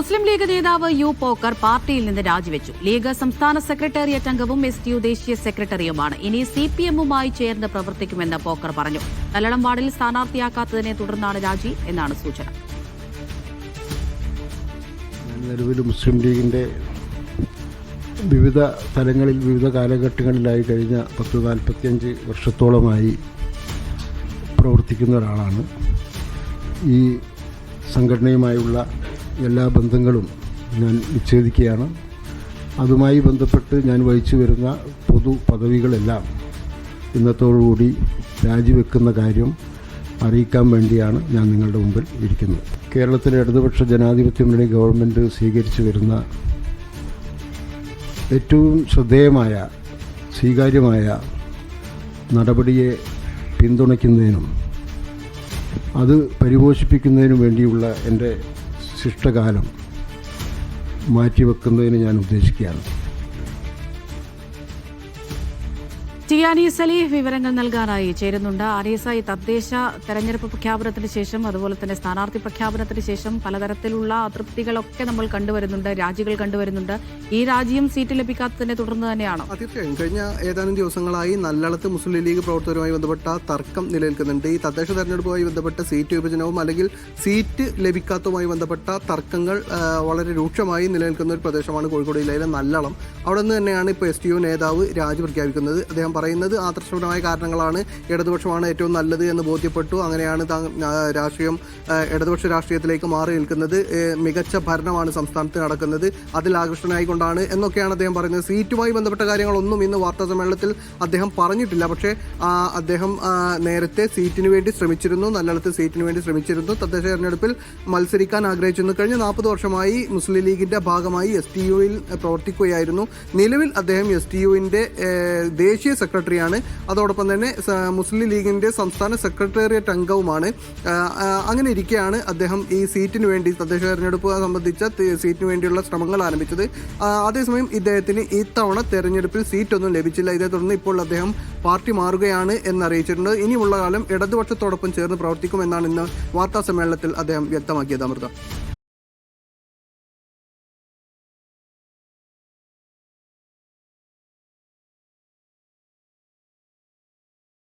മുസ്ലിം ലീഗ് നേതാവ് യു പോക്കർ പാർട്ടിയിൽ നിന്ന് രാജിവെച്ചു. ലീഗ് സംസ്ഥാന സെക്രട്ടേറിയറ്റ് അംഗവും എസ് ടി യു ദേശീയ സെക്രട്ടറിയുമാണ്. ഇനി സി പി എമ്മുമായി ചേർന്ന് പ്രവർത്തിക്കുമെന്ന് പോക്കർ പറഞ്ഞു. തലളം വാർഡിൽ സ്ഥാനാർത്ഥിയാക്കാത്തതിനെ തുടർന്നാണ് രാജി എന്നാണ് സൂചന. നിലവിൽ മുസ്ലിം ലീഗിന്റെ വിവിധ തലങ്ങളിൽ വിവിധ കാലഘട്ടങ്ങളിലായി കഴിഞ്ഞ പത്ത് നാൽപ്പത്തിയഞ്ച് വർഷത്തോളമായി പ്രവർത്തിക്കുന്ന ഒരാളാണ്. ഈ സംഘടനയുമായുള്ള എല്ലാ ബന്ധങ്ങളും ഞാൻ വിച്ഛേദിക്കുകയാണ് അതുമായി ബന്ധപ്പെട്ട് ഞാൻ വഹിച്ചു വരുന്ന പൊതു പദവികളെല്ലാം ഇന്നത്തോടുകൂടി രാജിവെക്കുന്ന കാര്യം അറിയിക്കാൻ വേണ്ടിയാണ് ഞാൻ നിങ്ങളുടെ മുമ്പിൽ ഇരിക്കുന്നത്. കേരളത്തിലെ ഇടതുപക്ഷ ജനാധിപത്യ മുന്നണി ഗവൺമെന്റ് സ്വീകരിച്ചു വരുന്ന ഏറ്റവും ശ്രദ്ധേയമായ സ്വീകാര്യമായ നടപടിയെ പിന്തുണയ്ക്കുന്നതിനും അത് പരിപോഷിപ്പിക്കുന്നതിനും വേണ്ടിയുള്ള എന്റെ ശിഷ്ടകാലം മാറ്റിവെക്കുന്നതിന് ഞാൻ ഉദ്ദേശിക്കുകയാണ്. ടിയാനി സലീഹ് വിവരങ്ങൾ നൽകാനായി ചേരുന്നുണ്ട്. ആർഎസ്ഐ തദ്ദേശ തെരഞ്ഞെടുപ്പ് പ്രഖ്യാപനത്തിന് ശേഷം അതുപോലെ തന്നെ സ്ഥാനാർത്ഥി പ്രഖ്യാപനത്തിന് ശേഷം പലതരത്തിലുള്ള അതൃപ്തികളൊക്കെ നമ്മൾ കണ്ടുവരുന്നുണ്ട് രാജികൾ കണ്ടുവരുന്നുണ്ട്. ഈ രാജ്യം സീറ്റ് ലഭിക്കാത്തതിനെ തുടർന്ന് തന്നെയാണോ? തീർച്ചയായും. കഴിഞ്ഞ ഏതാനും ദിവസങ്ങളായി നല്ലളത്ത് മുസ്ലിം ലീഗ് പ്രവർത്തകരുമായി ബന്ധപ്പെട്ട തർക്കം നിലനിൽക്കുന്നുണ്ട്. ഈ തദ്ദേശ തെരഞ്ഞെടുപ്പുമായി ബന്ധപ്പെട്ട സീറ്റ് വിഭജനവും അല്ലെങ്കിൽ സീറ്റ് ലഭിക്കാത്തതുമായി ബന്ധപ്പെട്ട തർക്കങ്ങൾ വളരെ രൂക്ഷമായി നിലനിൽക്കുന്ന ഒരു പ്രദേശമാണ് കോഴിക്കോട് ജില്ലയിലെ നല്ലളം. അവിടെ നിന്ന് തന്നെയാണ് ഇപ്പോൾ എസ് ടി യു നേതാവ് രാജി പ്രഖ്യാപിക്കുന്നത്. അദ്ദേഹം പറയുന്നത് ആദർശപരമായ കാരണങ്ങളാണ് ഇടതുപക്ഷമാണ് ഏറ്റവും നല്ലത് എന്ന് ബോധ്യപ്പെട്ടു. അങ്ങനെയാണ് രാഷ്ട്രീയം ഇടതുപക്ഷ രാഷ്ട്രീയത്തിലേക്ക് മാറി നിൽക്കുന്നത്. മികച്ച ഭരണമാണ് സംസ്ഥാനത്ത് നടക്കുന്നത്. അതിൽ ആകൃഷ്ടനായിക്കൊണ്ടാണ് എന്നൊക്കെയാണ് അദ്ദേഹം പറയുന്നത്. സീറ്റുമായി ബന്ധപ്പെട്ട കാര്യങ്ങളൊന്നും ഇന്ന് വാർത്താ സമ്മേളനത്തിൽ അദ്ദേഹം പറഞ്ഞിട്ടില്ല. പക്ഷേ അദ്ദേഹം നേരത്തെ സീറ്റിന് വേണ്ടി ശ്രമിച്ചിരുന്നു. നല്ലിടത്ത് സീറ്റിന് വേണ്ടി ശ്രമിച്ചിരുന്നു. തദ്ദേശ തെരഞ്ഞെടുപ്പിൽ മത്സരിക്കാൻ ആഗ്രഹിച്ചിരുന്നു. കഴിഞ്ഞ നാൽപ്പത് വർഷമായി മുസ്ലിം ലീഗിന്റെ ഭാഗമായി എസ് ടി യുവിൽ പ്രവർത്തിക്കുകയായിരുന്നു. നിലവിൽ അദ്ദേഹം എസ് ടി യുവിന്റെ ദേശീയ സെക്രട്ടറിയാണ്. അതോടൊപ്പം തന്നെ മുസ്ലിം ലീഗിന്റെ സംസ്ഥാന സെക്രട്ടേറിയറ്റ് അംഗവുമാണ്. അങ്ങനെ ഇരിക്കെയാണ് അദ്ദേഹം ഈ സീറ്റിന് വേണ്ടി തദ്ദേശ തെരഞ്ഞെടുപ്പ് സംബന്ധിച്ച സീറ്റിന് വേണ്ടിയുള്ള ശ്രമങ്ങൾ ആരംഭിച്ചത്. അതേസമയം ഇദ്ദേഹത്തിന് ഇത്തവണ തെരഞ്ഞെടുപ്പിൽ സീറ്റൊന്നും ലഭിച്ചില്ല. ഇതേ തുടർന്ന് ഇപ്പോൾ അദ്ദേഹം പാർട്ടി മാറുകയാണ് എന്നറിയിച്ചിട്ടുണ്ട്. ഇനിയുള്ള കാലം ഇടതുപക്ഷത്തോടൊപ്പം ചേർന്ന് പ്രവർത്തിക്കുമെന്നാണ് ഇന്ന് വാർത്താ സമ്മേളനത്തിൽ അദ്ദേഹം വ്യക്തമാക്കിയത് അമൃത.